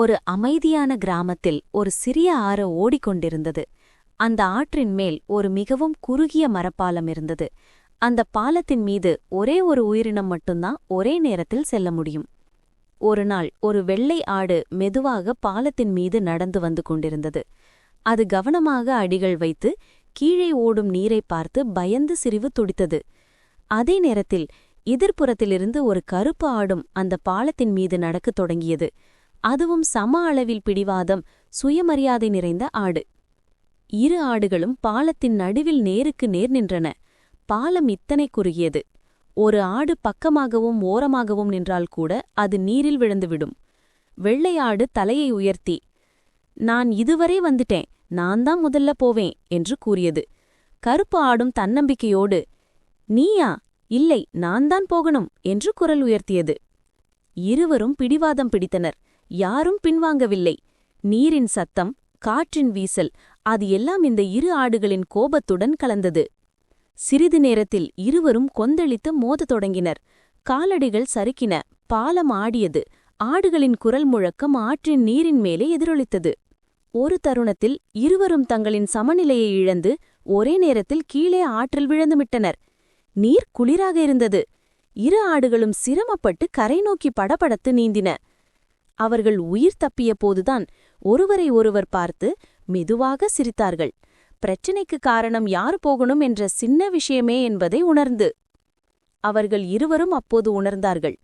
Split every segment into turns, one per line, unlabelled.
ஒரு அமைதியான கிராமத்தில் ஒரு சிறிய ஆறு ஓடிக்கொண்டிருந்தது. அந்த ஆற்றின் மேல் ஒரு மிகவும் குறுகிய மரப்பாலம் இருந்தது. அந்த பாலத்தின் மீது ஒரே ஒரு உயிரினம் மட்டும்தான் ஒரே நேரத்தில் செல்ல முடியும். ஒரு நாள் ஒரு வெள்ளை ஆடு மெதுவாக பாலத்தின் மீது நடந்து வந்து கொண்டிருந்தது. அது கவனமாக அடிகள் வைத்து கீழே ஓடும் நீரை பார்த்து பயந்து சிரிவு துடித்தது. அதே நேரத்தில் எதிர்ப்புறத்திலிருந்து ஒரு கருப்பு ஆடும் அந்த பாலத்தின் மீது நடக்கத் தொடங்கியது. அதுவும் சம அளவில் பிடிவாதம் சுயமரியாதை நிறைந்த ஆடு. இரு ஆடுகளும் பாலத்தின் நடுவில் நேருக்கு நேர் நின்றன. பாலம் இத்தனை குறுகியது. ஒரு ஆடு பக்கமாகவும் ஓரமாகவும் நின்றால் கூட அது நீரில் விழுந்துவிடும். வெள்ளை ஆடு தலையை உயர்த்தி நான் இதுவரை வந்துட்டேன். நான் தான் முதல்ல போவேன் என்று கூறியது. கருப்பு ஆடும் தன்னம்பிக்கையோடு நீயா? இல்லை நான் தான் போகணும் என்று குரல் உயர்த்தியது. இருவரும் பிடிவாதம் பிடித்தனர். யாரும் பின்வாங்கவில்லை. நீரின் சத்தம் காற்றின் வீசல் அது எல்லாம் இந்த இரு ஆடுகளின் கோபத்துடன் கலந்தது. சிறிது நேரத்தில் இருவரும் கொந்தளித்து மோதத் தொடங்கினர். காலடிகள் சறுக்கின பாலம் ஆடியது. ஆடுகளின் குரல் முழக்கம் ஆற்றின் நீரின் மேலே எதிரொலித்தது. ஒரு தருணத்தில் இருவரும் தங்களின் சமநிலையை இழந்து ஒரே நேரத்தில் கீழே ஆற்றில் விழுந்துவிட்டனர். நீர் குளிராக இருந்தது. இரு ஆடுகளும் சிரமப்பட்டு கரை நோக்கி படபடத்து நீந்தின. அவர்கள் உயிர் தப்பிய போதுதான் ஒருவரை ஒருவர் பார்த்து மெதுவாக சிரித்தார்கள். பிரச்சினைக்கு காரணம் யார் போகணும் என்ற சின்ன விஷயமே என்பதை உணர்ந்து அவர்கள் இருவரும் அப்போது உணர்ந்தார்கள்.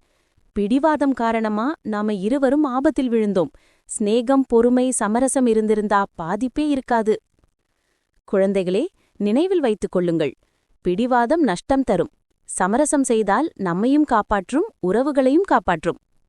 பிடிவாதம் காரணமா நாம இருவரும் ஆபத்தில் விழுந்தோம். சிநேகம் பொறுமை சமரசம் இருந்திருந்தா பாதிப்பே இருக்காது. குழந்தைகளே நினைவில் வைத்துக் கொள்ளுங்கள். பிடிவாதம் நஷ்டம் தரும். சமரசம் செய்தால் நம்மையும் காப்பாற்றும் உறவுகளையும் காப்பாற்றும்.